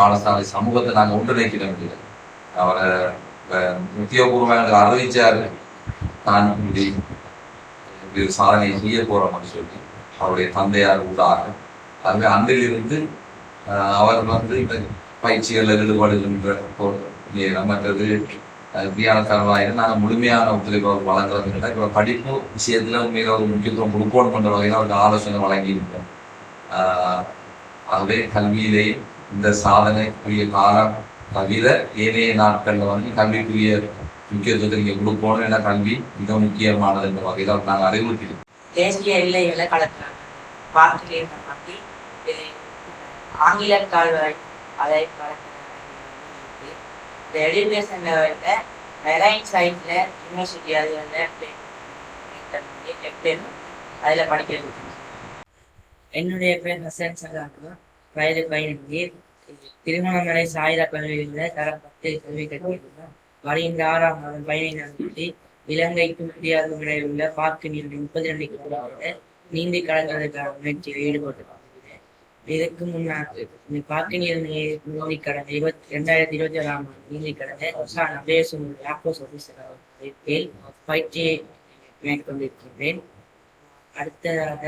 பாடசாலை சமூகத்தை நாங்கள் ஒன்றிணைக்கிற முடியல அவரை அஹ், எனக்கு அறிவிச்சார். தான் இப்படி இப்படி ஒரு சாதனையை செய்ய போறோம்னு சொல்லி அவருடைய தந்தையார் ஊடாக. அதுவே அன்றிலிருந்து அவர் வந்து இந்த பயிற்சிகளில் ஈடுபடுகின்ற மற்றது விஞ்ஞான தரவாயில் நாங்கள் முழுமையான ஒத்துழைப்பு அவர் வழங்குறது இப்போ படிப்பு விஷயத்தில் மிக ஒரு முக்கியத்துவம் கொடுக்கணும் பண்ணுற வகையில் அவருக்கு ஆலோசனை வழங்கியிருக்கோம். ஆகவே கல்வியிலேயே இந்த சாதனைக்குரிய காலம் தவிர ஏனைய நாட்களில் வந்து கல்விக்குரிய முக்கியத்துவத்தை நீங்கள் கொடுக்கணும் ஏன்னா கல்வி? மிக முக்கியமானது என்ற வகையில் அவர் நாங்கள் அறிவுறுத்தியிருக்கோம் தேசிய எல்லைகளை கலக்கிறாங்க வார்த்தையை மாற்றி ஆங்கில கால்வாய் அதை இந்த எஜுகேஷன் லெவலில் மெரைன் சைட்ல யூனிவர்சிட்டி அது வந்து அதில் படிக்கிறது என்னுடைய பேர் ஹசன் சலாமா வயது பதினஞ்சு திருமணமலை சாயிரா கல்லூரியில் தரம் பத்து கல்வி கட்டியுள்ளார் வருகின்ற ஆறாம் மாதம் பயணி தேதி இலங்கைக்கு இந்தியாவுக்கு உள்ள பாக்கு நீர் முப்பத்தி ரெண்டு கிலோமீட்டர் நீந்தி கடந்ததற்கான முயற்சியில் ஈடுபட்டுள்ளார் இதுக்கு முன்னாள் இந்த பார்க்கு நீர் நீந்தி கடந்த இருபத்தி ரெண்டாயிரத்தி இருபத்தி ஏழாம் ஆண்டு நீந்தி கடந்த ஒசான் அபேசம் ஆப்போஸ் ஆஃபீஸர் பயிற்சியை மேற்கொண்டிருக்கின்றேன். அடுத்ததாக